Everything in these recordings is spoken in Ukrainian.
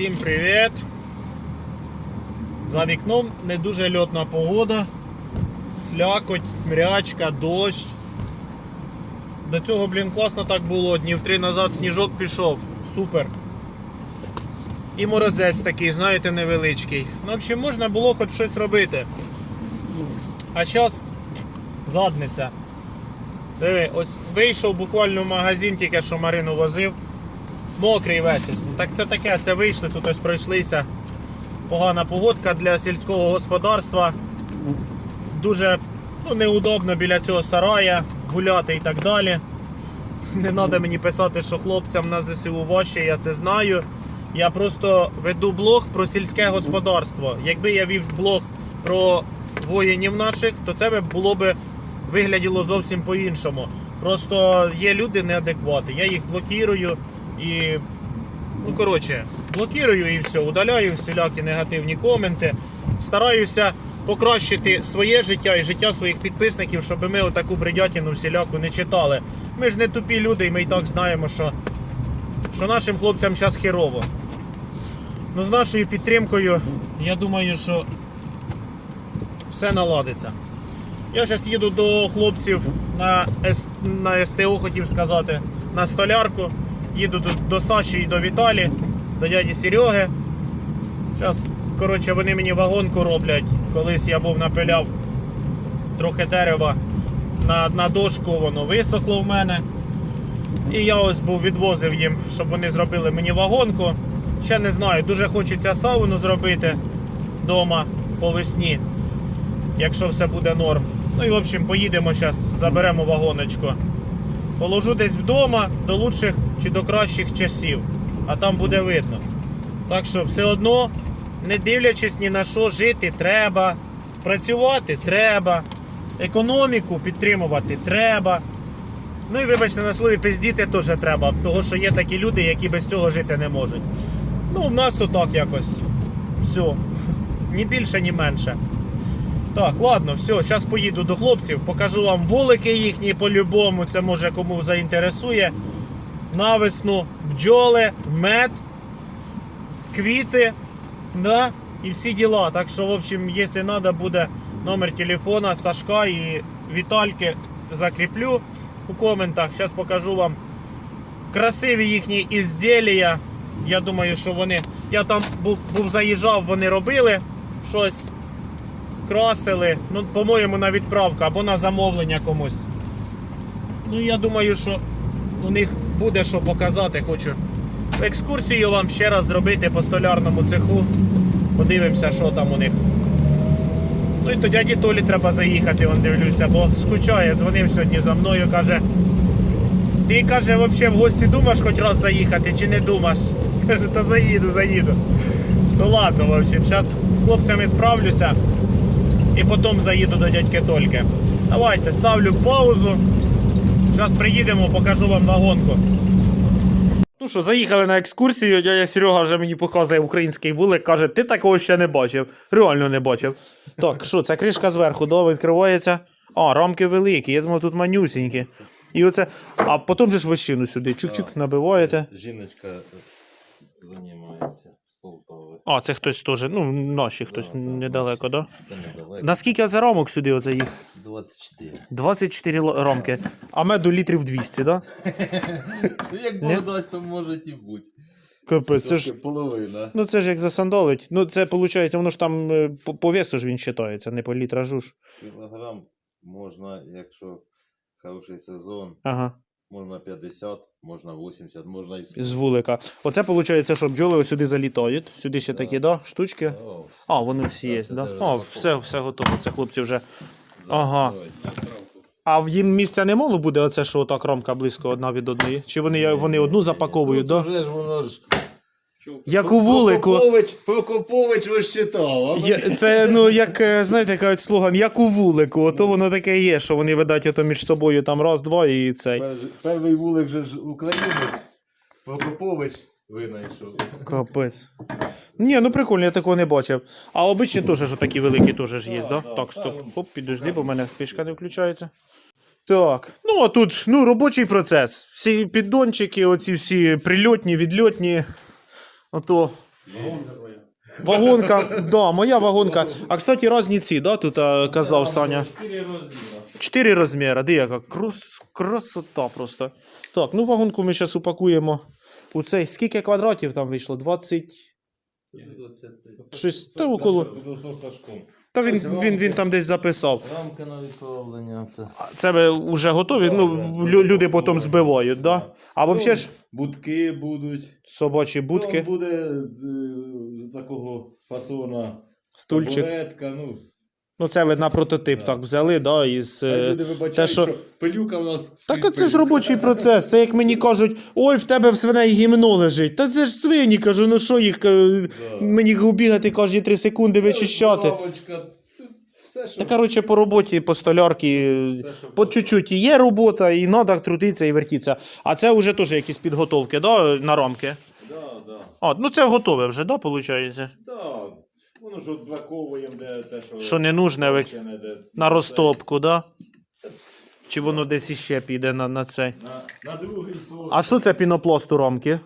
Всім привіт! За вікном не дуже льотна погода. Слякоть, мрячка, дощ. До цього, блін, класно так було. Днів три назад сніжок пішов. Супер. І морозець такий, знаєте, невеличкий. Ну, в общем, можна було хоч щось робити. А зараз задниця. Диви, ось вийшов буквально в магазин, тільки що Марину возив. Мокрий весь. Так це таке, це вийшли, тут ось пройшлися. Погана погодка для сільського господарства. Дуже ну, неудобно біля цього сарая гуляти і так далі. Не треба мені писати, що хлопцям на ЗСУ важче, я це знаю. Я просто веду блог про сільське господарство. Якби я вів блог про воїнів наших, то це було би вигляділо зовсім по-іншому. Просто є люди неадеквати. Я їх блокірую і. Ну, коротше, блокірую і все, удаляю всілякі негативні коменти. Стараюся покращити своє життя і життя своїх підписників, щоб ми отаку бредятину всіляку не читали. Ми ж не тупі люди, і ми і так знаємо, що, що нашим хлопцям зараз херово. Ну, з нашою підтримкою, я думаю, що все наладиться. Я зараз їду до хлопців на, на СТО, хотів сказати, на столярку. Їду до, до Саші і до Віталі, до дяді Сереги. Зараз, коротше, вони мені вагонку роблять. Колись я був напиляв трохи дерева на, на дошку, воно висохло в мене. І я ось був відвозив їм, щоб вони зробили мені вагонку. Ще не знаю, дуже хочеться сауну зробити вдома по весні якщо все буде норм. Ну і в общем, поїдемо зараз, заберемо вагоночку. Положу десь вдома до лучших чи до кращих часів, а там буде видно. Так що все одно, не дивлячись ні на що, жити треба, працювати треба, економіку підтримувати треба. Ну і вибачте на слові, пиздіти теж треба, тому що є такі люди, які без цього жити не можуть. Ну, в нас отак якось. Все. Ні більше, ні менше. Так, ладно, все, зараз поїду до хлопців, покажу вам вулики їхні по-любому, це може кому заінтересує. Навесну, бджоли, мед, квіти, да, і всі діла. Так що, в общем, якщо треба, буде номер телефона Сашка і Вітальки закріплю у коментах. Зараз покажу вам красиві їхні ізділія. Я думаю, що вони. Я там був, був заїжджав, вони робили щось красили. Ну, по-моєму, на відправку або на замовлення комусь. Ну, я думаю, що у них буде що показати. Хочу екскурсію вам ще раз зробити по столярному цеху. Подивимося, що там у них. Ну і то дяді Толі треба заїхати, он дивлюся, бо скучає, дзвонив сьогодні за мною, каже. Ти каже, взагалі в гості думаєш хоч раз заїхати чи не думаєш? Каже, та заїду, заїду. Ну ладно, в зараз з хлопцями справлюся і потім заїду до дядьки Тольки. Давайте, ставлю паузу. Зараз приїдемо, покажу вам вагонку. Ну що, заїхали на екскурсію, дядя Серега вже мені показує український вулик, каже, ти такого ще не бачив. Реально не бачив. Так, що, це кришка зверху, да, відкривається. А, рамки великі, я думаю, тут манюсінькі. І оце. А потім же ж вощину сюди. Чук-чук набиваєте. Жіночка е, займається Полтави. А, це хтось теж, ну, наші хтось Да, да, недалеко, так? Да? Це недалеко. Наскільки це рамок сюди оце їх? 24. 24 л- рамки. А меду літрів 200, да? Ну як? Бог дасть, то може і бути. Капець, це ж. половина. Ну це ж як засандолить. Ну це виходить, воно ж там е, по, по весу ж він вважається, не по літражу ж. Кілограм можна, якщо хороший сезон, Ага, можна 50, можна 80, можна і 100. з вулика. Оце виходить, що бджоли ось сюди залітають. Сюди ще Да. такі, да, штучки. О, А, вони всі є, це да? вже О, запаковано. все, все готово. Це хлопці вже. Ага. давай. А в їм місця не мало буде, оце, що ота кромка близько одна від одної? Чи вони, вони одну запаковують, Тут да? вже ж воно ж. Як у вулику. Прокопович, Прокопович розчитав. Я, це, ну, як, е, знаєте, кажуть слоган, як у вулику, ото воно таке є, що вони видать ото між собою там раз-два і цей. Перший- вулик же ж українець. Прокопович винайшов. Капець. Ні, ну прикольно, я такого не бачив. А обичні теж ж такі великі теж ж є, да? Так, стоп. Оп, підожди, бо в мене спішка не включається. Так, ну а тут ну, робочий процес. Всі піддончики, оці всі прильотні, відльотні. Ото Вагонка, да, моя вагонка. А кстати, різні ці, да, тут а, казав Саня. Чотири розміри. Чотири розміри, де яка крос, красота просто. Так, ну вагонку ми зараз упакуємо у цей. Скільки квадратів там вийшло? 20. Щось та около. Та він, він, він там десь записав. Рамка на відправлення. Це. Це ви вже готові? Ну, лю- люди потім збивають, да? А взагалі ж Будки будуть. собачі будки, Там буде е, такого фасона. стульчик. Табуретка, ну. Ну, це ви на прототип так взяли, да, із. Е, люди вибачають, те, що- що... пилюка у нас Так а це ж пилюка. робочий процес. Це як мені кажуть, ой, в тебе в свиней гімно лежить. Та це ж свині, кажу, ну що їх е, мені бігати кожні 3 секунди вичищати. Лавочка, все, що... Та коротше, по роботі, по столярці, по чуть-чуть і є робота, і треба трудитися і вертітися. А це вже теж якісь підготовки, да, на рамки. Да, да. А, ну це готове вже, да, виходить? Да. Ж отбраковуємо, де те, що... Що не нужне, ви Ще не де- на розтопку, да? Чи воно десь іще піде на, на цей? На, на другий сорт. А що це пінопласт у рамки?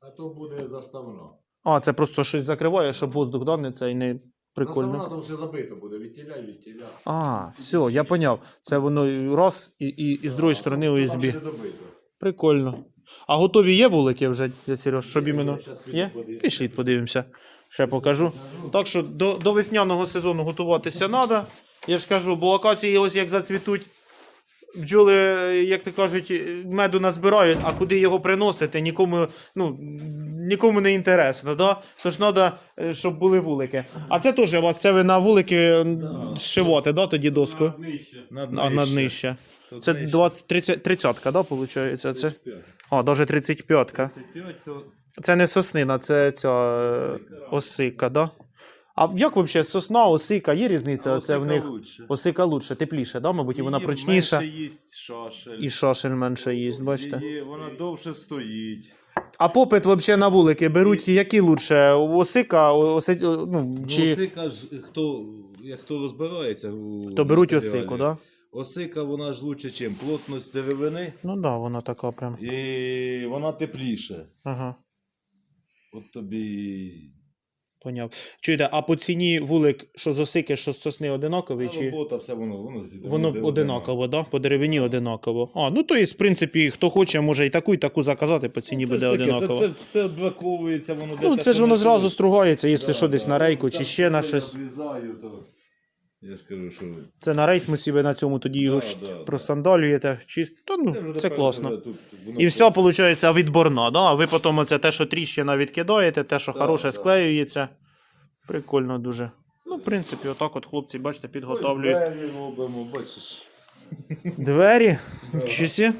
А то буде заставно. А, це просто щось закриває, щоб воздух да, не цей не прикольно. Заставна там ще забито буде, відтіля, відтіля. А, все, я поняв. Це воно раз і, і, і з другої сторони Там USB. Прикольно. А готові є вулики вже, дядь Сереж, щоб іменно. Є? Пішліть, подивимося. Ще покажу. Так що до, до весняного сезону готуватися треба. Я ж кажу, бо акації ось як зацвітуть. Бджоли, як то кажуть, меду назбирають, а куди його приносити, нікому, ну, нікому не інтересно. Да? Тож треба, щоб були вулики. А це теж у вас це ви на вулики м, зшивати, да, тоді доску? Над А над нижче. Це 20, 30, 30 да, виходить? Це? А, навіть 35. -ка. 35, то Це не соснина, це ця е, Осика. да? А як взагалі сосна, осика, є різниця? А Оце в осика них лучше. осика лучше, тепліше, да? мабуть, і вона Її прочніша. Менше їсть шашель. І шашель менше їсть, бачите. Її- вона довше стоїть. А попит взагалі на вулики беруть які лучше? Осика, оси, ну, Ну, чи Осика ж, хто, як хто розбирається, у то беруть матеріалі. осику, да? Осика, вона ж лучше, чим плотність деревини, Ну да, вона така прям. і вона тепліше. Ага, От тобі. поняв. Чуєте, а по ціні вулик, що з осики, що з сосни одинаковий? Та Чи... робота, все воно, воно зі- Воно буде одинаково, да? По деревині одинаково. А, ну то і, в принципі, хто хоче, може і таку, і таку заказати, по ціні Ну, це буде ж таке, одинаково. Це, це, це відбраковується, воно Ну, те, це ж що воно не зразу стоїть. стругається, якщо Да, що десь да. на рейку, чи ще на щось. Я зрізаю, то я ж кажу, що Це на рейс ми собі на цьому тоді його Да, да, да. просандалюєте. Чисто, та, ну, вже це тепер класно. вже тут воно І все, виходить, відборна, да? А ви потім оце те, що тріщина відкидаєте, те, що Да, хороше, да. склеюється. Прикольно дуже. Ну, в принципі, отак от хлопці, бачите, Ось підготовлюють. двері робимо, бачиш. Двері. Чисі.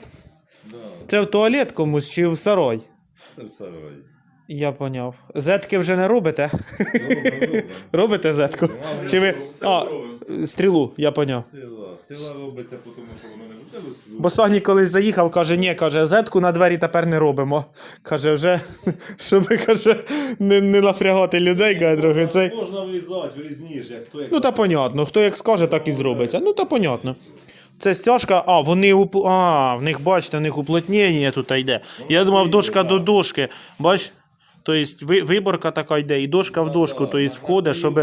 Да, Це в туалет комусь чи в сарай? це все робить. Я поняв. Зетки вже не робите? Робимо, робимо. Робите зетку? Чи ви. А, стрілу, я поняв. Сила, сила робиться, тому що воно не це. Бо Сані колись заїхав, каже, ні, каже, зетку на двері тепер не робимо. Каже, вже, щоб каже, не, не нафрягати людей, каже, трохи цей. Можна врізати, врізніш, як як. Ну та понятно, хто як скаже, так і зробиться. Ну та понятно. Це стяжка, а, вони уп... а, в них, бачите, в них уплотнення тут йде. Я думав, дошка до дошки. Бач? Тобто ви- виборка така йде, і дошка в дошку, тобто входить, щоб.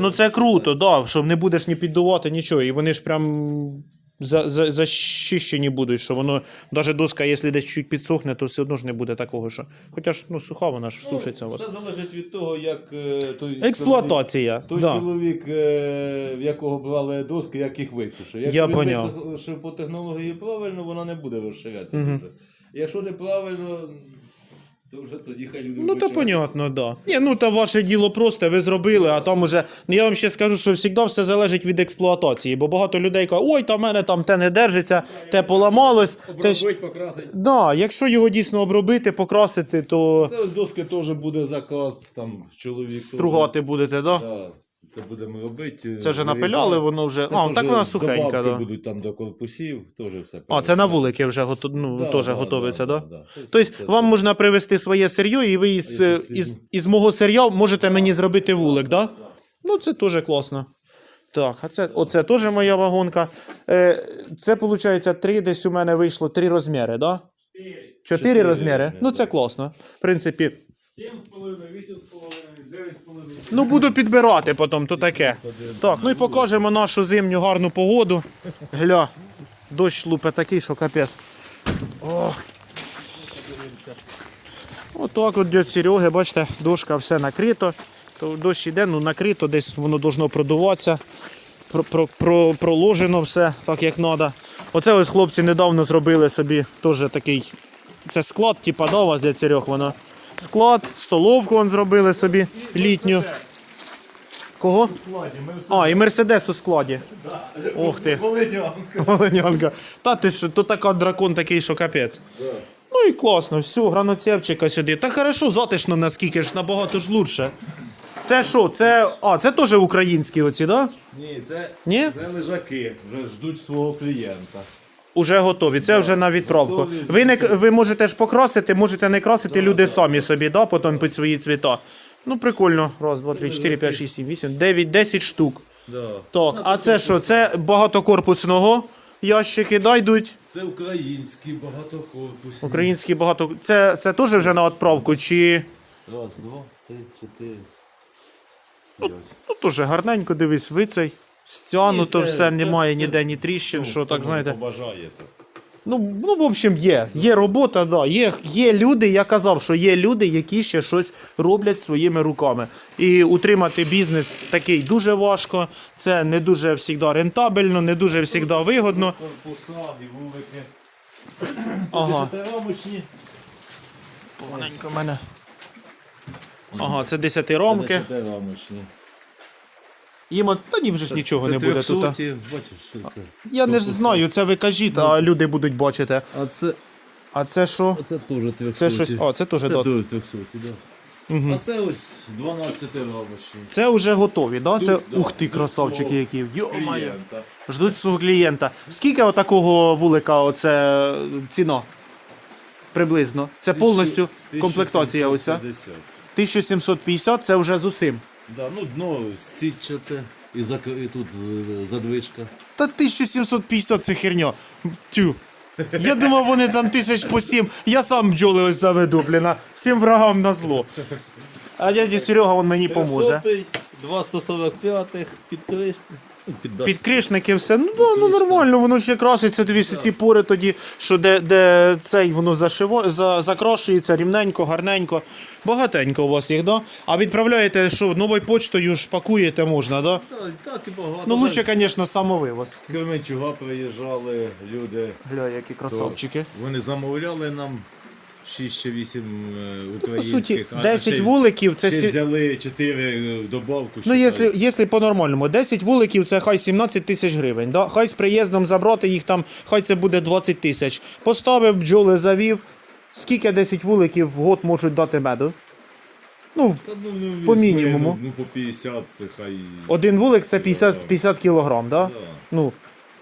Ну це круто, да, щоб не будеш ні піддувати нічого. І вони ж прям за, за, защищені будуть, що воно, навіть доска, якщо десь чуть підсохне, то все одно ж не буде такого, що. Хоча ж ну, суха, вона ж сушиться у вас. Все залежить від того, як е, той Експлуатація. Той да. чоловік, е, в якого брали доски, як їх висушив. Як Я він поняв. висушив по технології правильно, вона не буде розширятися Мгм. дуже. Якщо неправильно, то вже тоді хай люди Ну, то понятно, да. Ні, ну та ваше діло просто, ви зробили, а там уже. Ну я вам ще скажу, що завжди все залежить від експлуатації, бо багато людей кажуть, ой, та в мене там те не держиться, те поламалось. Те ж... Обробить, покрасить. Да, якщо його дійсно обробити, покрасити, то Це з доски теж буде заказ, там чоловік. теж- стругати будете, да? Да, це будемо робити. Це вже напиляли, воно вже. Це А, теж так вона сухенька, да. будуть там до корпусів, теж все. А, це на вулики вже гото... ну, Да, теж да, готовиться, да, да? да, да. Тобто Це- вам можна привезти своє сир'йо, і ви із, Я із, із мого сир'я можете мені зробити вулик, да? Ну, це теж класно. Так, а це, оце теж моя вагонка. Е, це, виходить, три десь у мене вийшло три розміри, да? Чотири Чотири розміри. розміри, Ну, це класно. В принципі, 7,5, 8,5, 9,5. Ну, буду підбирати потім, то таке. Так, ну і покажемо нашу зимню гарну погоду. Гля, дощ лупе такий, що капець. О. Отак от дядь Сереги, бачите, дошка все накрито. То дощ йде, ну накрито, десь воно должно продуватися. Про, про, про, проложено все так, як треба. Оце ось хлопці недавно зробили собі теж такий. Це склад, типа, да, у вас для Серег воно. Склад, столовку вон зробили собі літню. Кого? А, і Мерседес у складі. Ох ти. Волинянка. Та ти що, то така дракон такий, що капець. Ну і класно, все, граноцевчика сюди. Та хорошо, затишно наскільки ж набагато ж лучше. Це що? Це. А, це теж українські оці, да? Ні, це, Ні? це лежаки, вже ждуть свого клієнта. Уже готові. Це вже на відправку. Ви не ви можете ж покрасити, можете не красити, люди самі собі, да, потім під свої цвіта. Ну, прикольно. Раз, два, три, чотири, п'ять, шість, сім, вісім, дев'ять, десять штук. Так, а це що? Це багатокорпусного ящики, да, йдуть. Це українські багатокорпусні. Українські багато. Це, це теж вже на відправку, чи. Раз, два, три, чотири. Ну, теж гарненько дивись, вицей. Стягнуто Це- все, це- немає це- ніде ні тріщин, що так знаєте. Побажаєте. Ну, ну, в общем, є. Є робота, да. Є, є люди, я казав, що є люди, які ще щось роблять своїми руками. І утримати бізнес такий дуже важко. Це не дуже завжди рентабельно, не дуже завжди вигодно. Корпуса і вулики. Ага. Поганенько в мене. Ага, це 10 ромки. Десятирамочні. Їм от, та їм же ж нічого не буде тут. а. Бачиш, що це? Я не ж знаю, це ви кажіть, а люди будуть бачити. А це, А це що? це теж трьохсоті. Це щось. О, це теж Це да. теж трьохсоті, да. А це ось 12 рамочні. Це вже готові, да? Це да. ух ти, красавчики, свого які. Йо-моє. Клієнта. Ждуть свого клієнта. Скільки отакого вулика оце ціна? Приблизно. Це повністю комплектація уся. 1750. 1750 це вже з усім. Да, ну дно сітчате і, зак... і тут е, задвижка. Та 1750 це херня. Тю. Я думав, вони там тисяч по сім. Я сам бджоли ось заведу, блін, а всім врагам на зло. А дядя Серега він мені поможе. 245 підкресний. Підкришники, все. Ну да, ну нормально, воно ще краситься. Дивіться, ці пори тоді, що де, де цей воно зашиво, за, закрашується рівненько, гарненько. Багатенько у вас їх, да? А відправляєте, що новою почтою ж пакуєте можна, да? Так, так і багато. Ну лучше, звісно, самовивоз. З Кременчуга приїжджали люди. Гля, які красавчики. Вони замовляли нам 6 чи 8 По українських. суті, а 10 ще- вуликів це. ще сі- взяли 4 в добавку. Ну, якщо, якщо по-нормальному, 10 вуликів це хай 17 тисяч гривень. Да? Хай з приїздом забрати їх там, хай це буде 20 тисяч. Поставив, бджоли завів. Скільки 10 вуликів в год можуть дати меду? Ну, Та, ну, ну, по візьми, мінімуму. Ну, ну, по 50 хай. один вулик це 50, 50 кілограм, да? Да. Ну,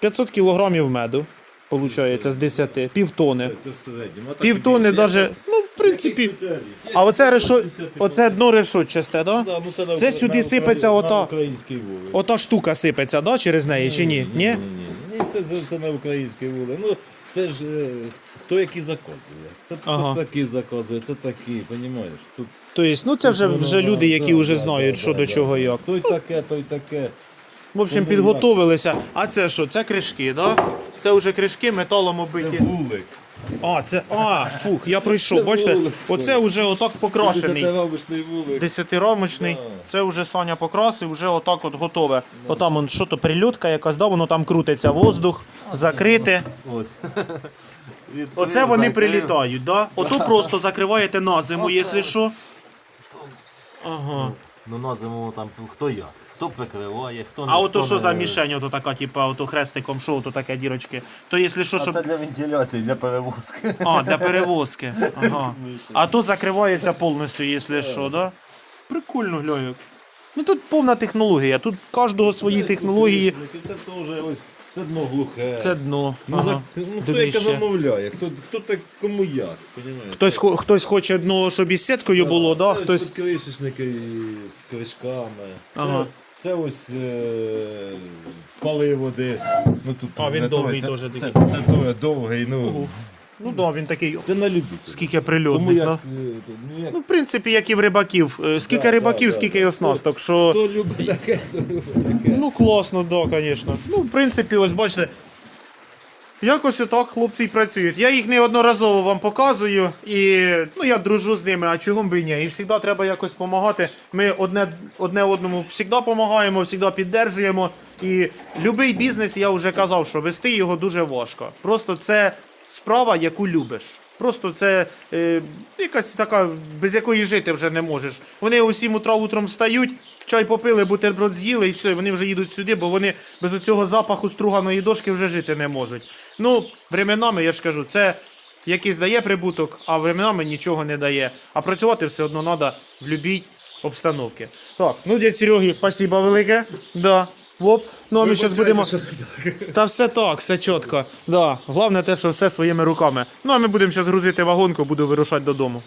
500 кілограмів меду, виходить, з 10, півтони. Півтони навіть, ну, в принципі. А оце, решо... оце дно решетчасте, да? Да, ну це, сюди сипеться ота-. Ота штука сипеться, да, через неї чи ні? Ні? Ні, це, це, це на український вулик. Ну, це ж е, хто який заказує. Це Ага. такі заказує, це такі, розумієш? Тут Тобто, ну це вже, вже люди, які вже знають, що до чого як. Той таке, той таке. В общем, підготовилися. А це що? Це кришки, да? Це вже кришки металом оббиті. Це вулик. А, це. А, фух, я пройшов. Це Бачите, вулик. оце вже отак покрашений. Десятирамочний вулик. Десятирамочний. Да. Це вже Саня покрасив, вже отак от готове. Отам он, що то прильотка якась, да, воно там крутиться воздух, закрите. Оце вони прилітають, да? Ото просто закриваєте на зиму, якщо що. Ага. Ну на зиму там хто як, хто прикриває, хто не А ото хто що не- за мішень, ото така, типа, ото хрестиком, що ото таке дірочки. То якщо що, А щоб. це для вентиляції, для перевозки. А, для перевозки. Ага. А тут закривається повністю, якщо що, да? Прикольно, глянь. Ну тут повна технологія, тут кожного свої технології. Це теж ось, це дно глухе. Це дно. Ну, Ага. за, ну хто яке Днище. замовляє, хто, хто так кому як? Хтось, хо- хтось хоче дно, щоб із сіткою було, да? Це ось Хтось. підкришечники з кришками. Це, Ага. Це ось е, паливоди. Ну, тут А, він не довгий той, дуже це, такий. це, це той довгий, ну, Ого. Ну так, да, він такий. Це на любителя. Скільки Тому як, да? е, ну, як Ну, в принципі, як і в рибаків. Е, Скільки Да, рибаків, да, да. скільки і оснасток. Що... хто любить таке, то любить таке. Ну, класно, да, звісно. Ну, в принципі, ось бачите. Якось отак хлопці й працюють. Я їх неодноразово вам показую, і ну, я дружу з ними, а чого б і ні. І завжди треба якось допомагати. Ми одне, одне одному завжди допомагаємо, завжди піддержуємо. І будь-який бізнес, я вже казав, що вести його дуже важко. Просто це справа, яку любиш. Просто це е, якась така, без якої жити вже не можеш. Вони 7 утра утром встають, чай попили, бутерброд з'їли і все, вони вже їдуть сюди, бо вони без цього запаху струганої дошки вже жити не можуть. Ну, временами, я ж кажу, це якийсь дає прибуток, а временами нічого не дає. А працювати все одно треба в будь-якій обстановці. Так, ну дядь Сереги, спасибо велике. Да. Воп. Ну а ми зараз будемо. Та все так, все чітко. Да. Головне те, що все своїми руками. Ну а ми будемо зараз грузити вагонку, буду вирушати додому.